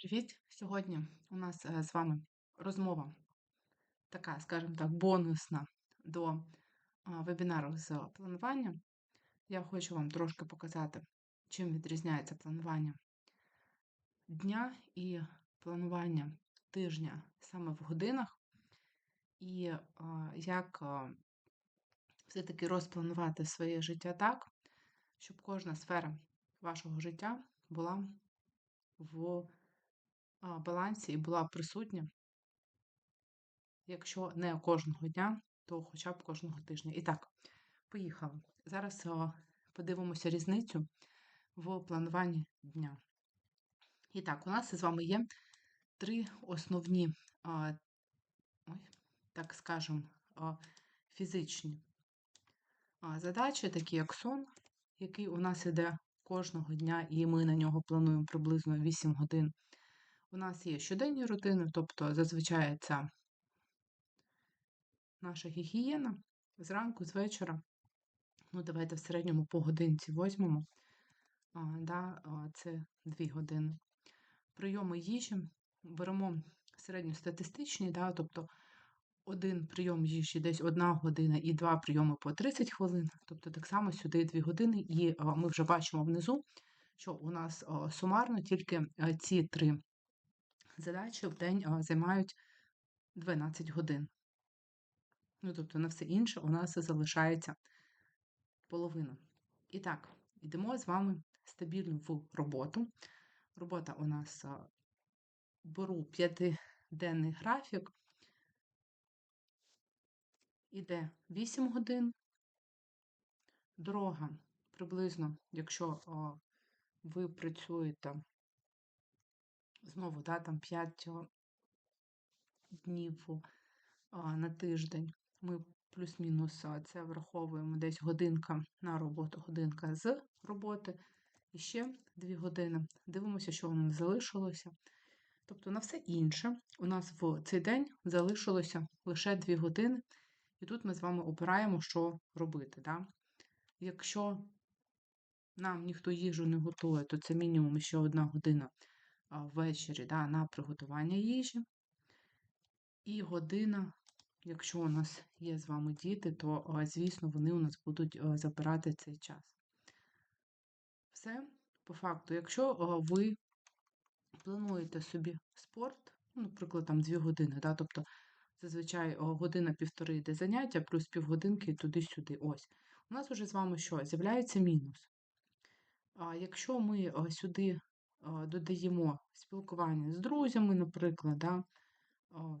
Привіт! Сьогодні у нас е, з вами розмова така, скажімо так, бонусна до вебінару з планування. Я хочу вам трошки показати, чим відрізняється планування дня і планування тижня саме в годинах, і як все-таки розпланувати своє життя так, щоб кожна сфера вашого життя була в балансі і була присутня, якщо не кожного дня, то хоча б кожного тижня. І так, поїхали. Зараз подивимося різницю в плануванні дня. І так, у нас з вами є три основні, ой, так скажемо, фізичні задачі, такі як сон, який у нас іде кожного дня, і ми на нього плануємо приблизно 8 годин. У нас є щоденні рутини, тобто зазвичай це наша гігієна зранку, з вечора. Ну, давайте в середньому по годинці візьмемо. А, да, Це 2 години. Прийоми їжі беремо середньостатистичні, да, тобто один прийом їжі десь одна година і два прийоми по 30 хвилин. Тобто так само сюди 2 години, і ми вже бачимо внизу, що у нас сумарно тільки ці три задачі в день займають 12 годин. Ну, тобто, на все інше у нас залишається половина. І так, йдемо з вами стабільно в роботу. Робота у нас беру п'ятиденний графік, іде 8 годин. Дорога приблизно, якщо ви працюєте знову, да, там 5 днів на тиждень. Ми плюс-мінус це враховуємо десь годинка на роботу, годинка з роботи. І ще 2 години. Дивимося, що воно залишилося. Тобто, на все інше, у нас в цей день залишилося лише 2 години, і тут ми з вами обираємо, що робити. Да? Якщо нам ніхто їжу не готує, то це мінімум ще одна година ввечері да, на приготування їжі. І година, якщо у нас є з вами діти, то, звісно, вони у нас будуть забирати цей час. Все, по факту, якщо ви плануєте собі спорт, ну, наприклад, там 2 години, да, тобто зазвичай година-півтори йде заняття, плюс півгодинки туди-сюди. Ось. У нас вже з вами що? З'являється мінус. А Якщо ми сюди додаємо спілкування з друзями, наприклад, да,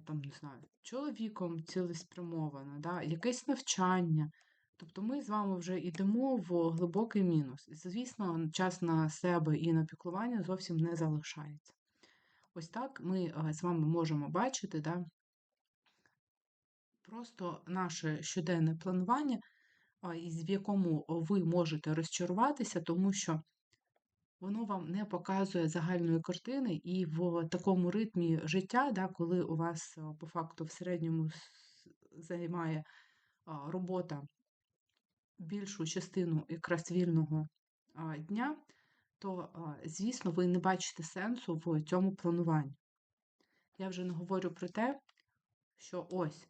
там, не знаю, чоловіком цілеспрямовано, да, якесь навчання. Тобто ми з вами вже йдемо в глибокий мінус. Звісно, час на себе і на піклування зовсім не залишається. Ось так ми з вами можемо бачити, да, просто наше щоденне планування, в якому ви можете розчаруватися, тому що воно вам не показує загальної картини, і в такому ритмі життя, да, коли у вас по факту в середньому займає робота більшу частину якраз вільного дня, то, звісно, ви не бачите сенсу в цьому плануванні. Я вже не говорю про те, що ось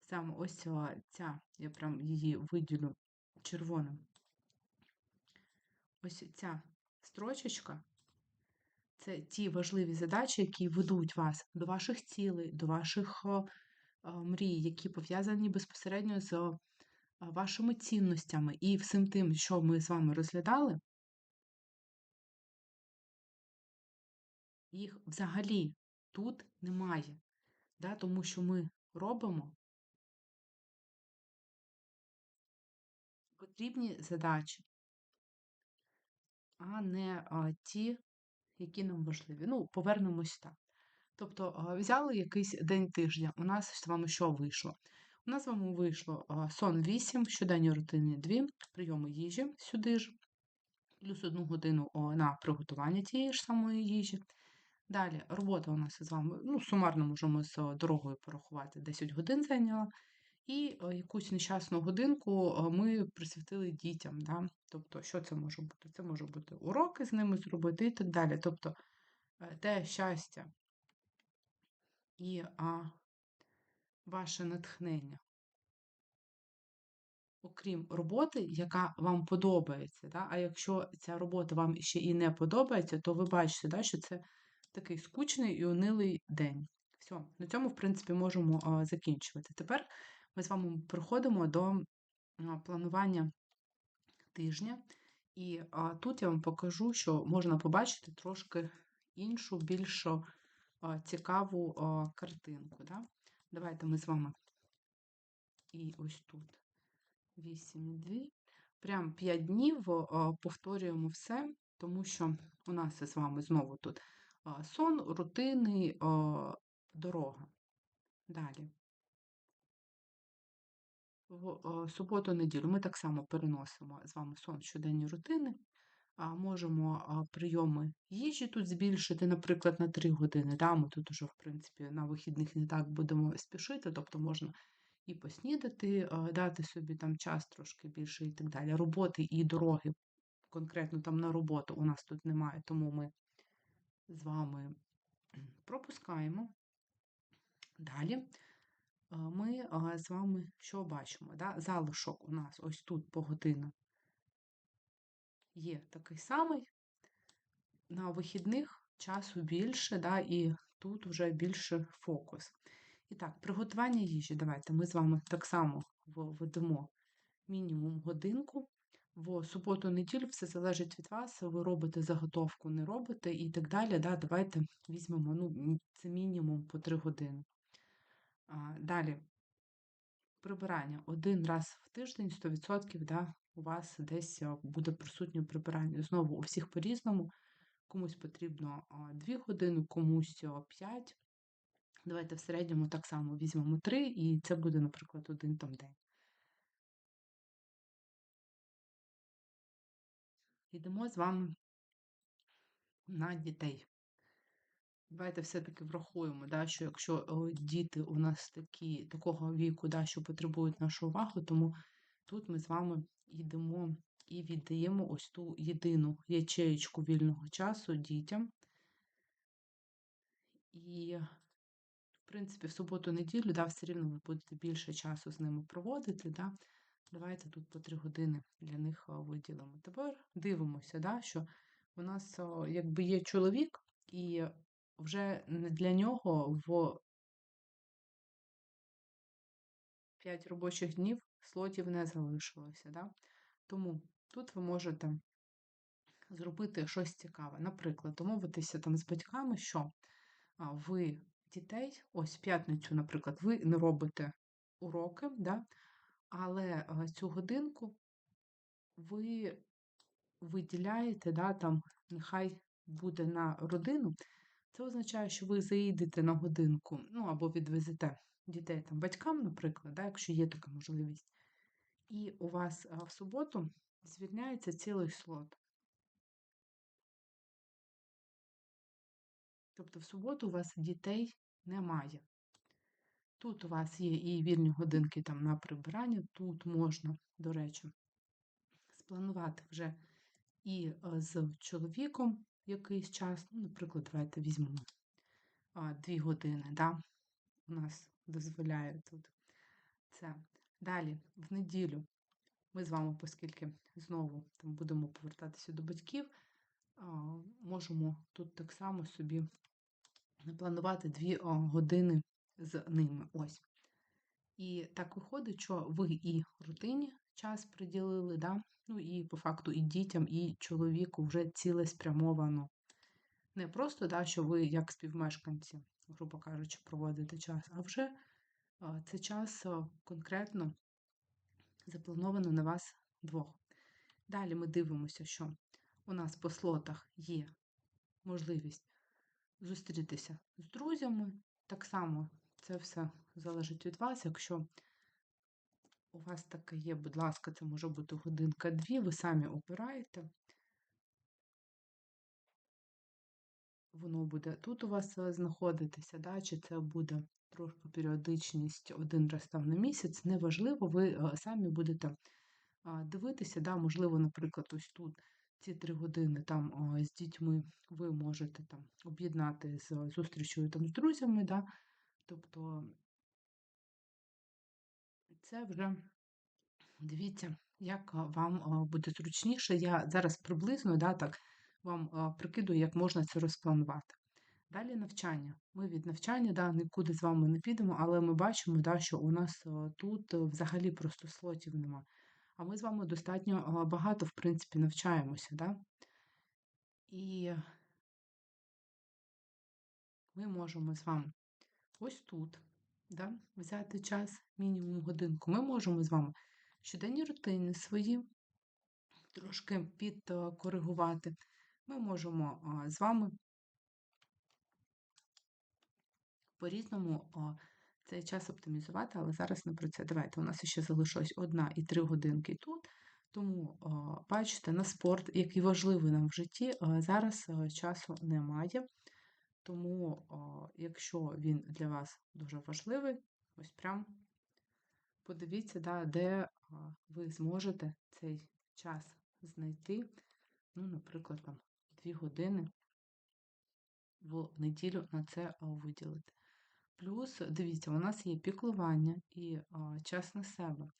саме ось ця, я прям її виділю червоним. Ось ця строчечка. Це ті важливі задачі, які ведуть вас до ваших цілей, до ваших мрій, які пов'язані безпосередньо з вашими цінностями і всім тим, що ми з вами розглядали, їх взагалі тут немає, да, тому що ми робимо. Потрібні задачі а не ті, які нам важливі. Ну, повернемось так. Тобто, взяли якийсь день тижня. У нас з вами що вийшло? У нас з вами вийшло сон 8, щоденні рутини 2, прийоми їжі сюди ж, плюс одну годину на приготування тієї ж самої їжі. Далі робота у нас з вами, ну, сумарно можемо з дорогою порахувати, 10 годин зайняла. І е, якусь нещасну годинку е, ми присвятили дітям. Да? Тобто, що це може бути? Це може бути уроки з ними зробити і так далі. Тобто е, те щастя і а, ваше натхнення. Окрім роботи, яка вам подобається. Да? А якщо ця робота вам ще і не подобається, то ви бачите, да, що це такий скучний і унилий день. Все, на цьому, в принципі, можемо а, закінчувати. Тепер ми з вами переходимо до планування тижня. І тут я вам покажу, що можна побачити трошки іншу, більш цікаву картинку. Да? Давайте ми з вами і ось тут 8,2. Прям 5 днів повторюємо все, тому що у нас з вами знову тут сон, рутини, дорога. Далі. В суботу-неділю ми так само переносимо з вами сон щоденні рутини, а можемо прийоми їжі тут збільшити, наприклад, на 3 години. Да? Ми тут уже, в принципі, на вихідних не так будемо спішити, тобто можна і поснідати, дати собі там час трошки більше і так далі. Роботи і дороги, конкретно там на роботу у нас тут немає, тому ми з вами пропускаємо. Далі ми з вами що бачимо? Да? Залишок у нас ось тут по годинам є такий самий. На вихідних часу більше, да, і тут вже більше фокус. І так, приготування їжі. Давайте ми з вами так само введемо мінімум годинку. В суботу-неділю все залежить від вас, ви робите заготовку, не робите і так далі. Да, Давайте візьмемо ну, це мінімум по 3 години. Далі прибирання один раз в тиждень, 100% да, у вас десь буде присутнє прибирання. Знову у всіх по-різному. Комусь потрібно 2 години, комусь 5. Давайте в середньому так само візьмемо 3, і це буде, наприклад, один там день. Йдемо з вами на дітей. Давайте все-таки врахуємо, да, що якщо діти у нас такі, такого віку, да, що потребують нашу увагу, тому тут ми з вами йдемо і віддаємо ось ту єдину ячеєчку вільного часу дітям. І, в принципі, в суботу-неділю, да, все рівно ви будете більше часу з ними проводити. Да. Давайте тут по 3 години для них виділимо. Тепер дивимося, да, що у нас якби є чоловік, і вже для нього в 5 робочих днів слотів не залишилося. Да? Тому тут ви можете зробити щось цікаве. Наприклад, домовитися там з батьками, що ви дітей, ось п'ятницю, наприклад, ви не робите уроки, да? але цю годинку ви виділяєте, да, там, нехай буде на родину. Це означає, що ви заїдете на годинку, ну або відвезете дітей там батькам, наприклад, да, якщо є така можливість. І у вас в суботу звільняється цілий слот. Тобто в суботу у вас дітей немає. Тут у вас є і вільні годинки там на прибирання, тут можна, до речі, спланувати вже і з чоловіком якийсь час, ну, наприклад, давайте візьмемо 2 години, да? у нас дозволяє тут це. Далі, в неділю, ми з вами, оскільки знову там будемо повертатися до батьків, можемо тут так само собі напланувати 2 години з ними. Ось. І так виходить, що ви і рутині час приділили, да? ну і по факту і дітям, і чоловіку вже цілеспрямовано. Не просто, да, що ви, як співмешканці, грубо кажучи, проводите час, а вже це час конкретно заплановано на вас двох. Далі ми дивимося, що у нас по слотах є можливість зустрітися з друзями. Так само це все залежить від вас. Якщо у вас таке є, будь ласка, це може бути годинка-дві, ви самі обираєте. Воно буде тут у вас е, знаходитися, да, чи це буде трошки періодичність один раз там на місяць, неважливо, ви е, самі будете дивитися, да, можливо, наприклад, ось тут ці три години там з дітьми ви можете там об'єднати з зустрічою там з друзями, да? тобто це вже дивіться, як вам буде зручніше. Я зараз приблизно да, так, вам прикидую, як можна це розпланувати. Далі навчання. Ми від навчання да, нікуди з вами не підемо, але ми бачимо, да, що у нас тут взагалі просто слотів нема. А ми з вами достатньо багато, в принципі, навчаємося. Да? І ми можемо з вами ось тут да, взяти час, мінімум годинку. Ми можемо з вами щоденні рутини свої трошки підкоригувати. Ми можемо з вами по-різному цей час оптимізувати, але зараз не про це. Давайте, у нас ще залишилось одна і три годинки тут. Тому, бачите, на спорт, який важливий нам в житті, зараз часу немає. Тому, якщо він для вас дуже важливий, ось прям подивіться, да, де ви зможете цей час знайти, ну, наприклад, там 2 години в неділю на це виділити. Плюс, дивіться, у нас є піклування і час на себе.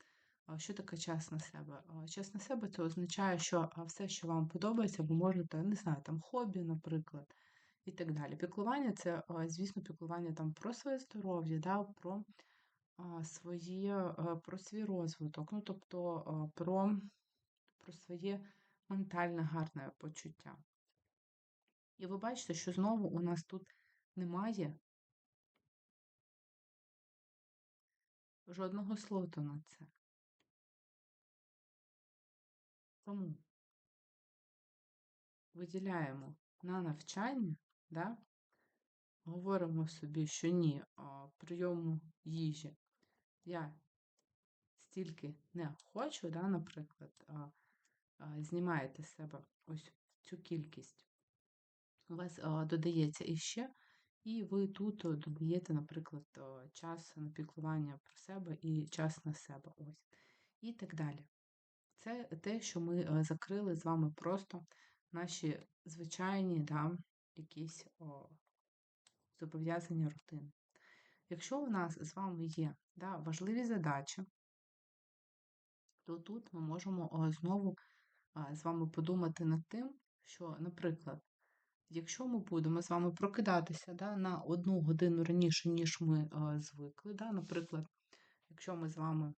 Що таке час на себе? Час на себе це означає, що все, що вам подобається, ви можете, не знаю, там хобі, наприклад, і так далі. Піклування це, звісно, піклування там про своє здоров'я, да, про своє, про свій розвиток, ну, тобто про, про своє ментальне гарне почуття. І ви бачите, що знову у нас тут немає жодного слоту на це. Тому виділяємо на навчання, да? говоримо собі, що ні, прийому їжі я стільки не хочу, да, наприклад, знімаєте з себе ось цю кількість. У вас додається іще, і ви тут додаєте, наприклад, час на піклування про себе і час на себе. ось. І так далі. Це те, що ми закрили з вами просто наші звичайні да, якісь о, зобов'язання рутини. Якщо у нас з вами є да, важливі задачі, то тут ми можемо знову з вами подумати над тим, що, наприклад, якщо ми будемо з вами прокидатися да, на одну годину раніше, ніж ми звикли, да, наприклад, якщо ми з вами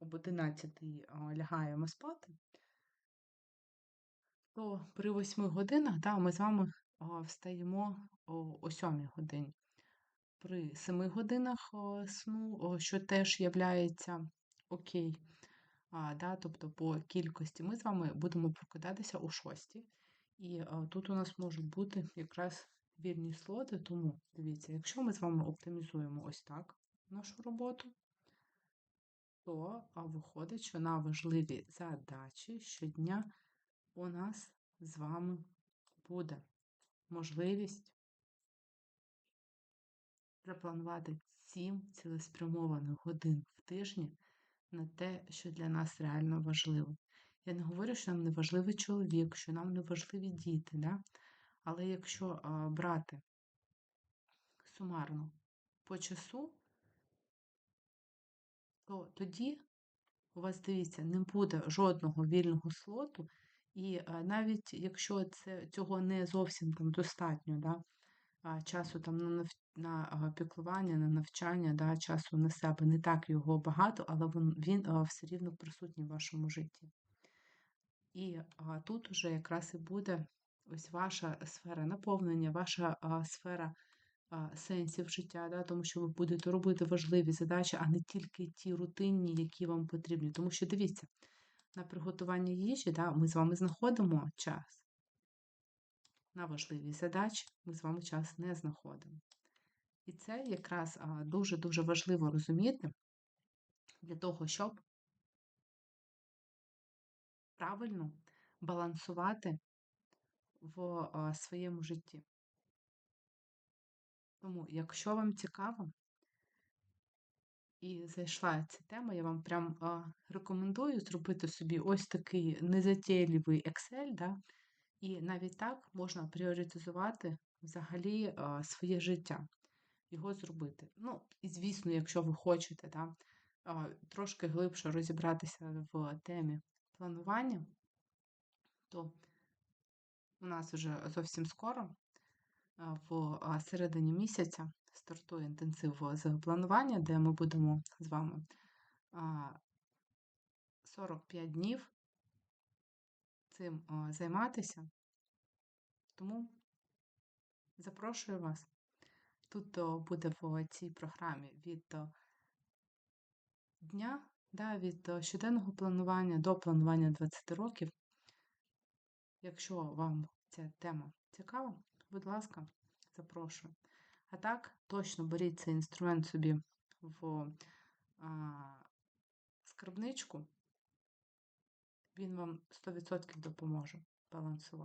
об 11 лягаємо спати, то при 8 годинах да, ми з вами встаємо о 7 годині при 7 годинах сну, що теж являється окей. А, да, Тобто по кількості ми з вами будемо прокидатися о 6. І а, тут у нас можуть бути якраз вільні слоти, тому дивіться, якщо ми з вами оптимізуємо ось так нашу роботу, то а, виходить, що на важливі задачі щодня у нас з вами буде можливість запланувати 7 цілеспрямованих годин в тижні на те, що для нас реально важливо. Я не говорю, що нам не важливий чоловік, що нам не важливі діти, да? але якщо а, брати сумарно по часу, то тоді у вас, дивіться, не буде жодного вільного слоту, і навіть якщо це, цього не зовсім там достатньо, да, часу там на на піклування, на навчання, да, часу на себе. Не так його багато, але він, він все рівно присутній в вашому житті. І а, тут уже якраз і буде ось ваша сфера наповнення, ваша а, сфера сенсів життя, да, тому що ви будете робити важливі задачі, а не тільки ті рутинні, які вам потрібні. Тому що дивіться, на приготування їжі да, ми з вами знаходимо час на важливі задачі ми з вами час не знаходимо. І це якраз дуже-дуже важливо розуміти для того, щоб правильно балансувати в своєму житті. Тому, якщо вам цікаво, і зайшла ця тема, я вам прям рекомендую зробити собі ось такий незатейливий Excel, да? і навіть так можна пріоритизувати взагалі своє життя, його зробити. Ну, і звісно, якщо ви хочете да, трошки глибше розібратися в темі планування, то у нас вже зовсім скоро, в середині місяця, стартує інтенсив з планування, де ми будемо з вами 45 днів цим займатися. Тому запрошую вас. Тут буде в цій програмі від дня, да, від щоденного планування до планування 20 років. Якщо вам ця тема цікава, будь ласка, запрошую. А так, точно беріть цей інструмент собі в а, скарбничку, він вам 100% допоможе балансувати.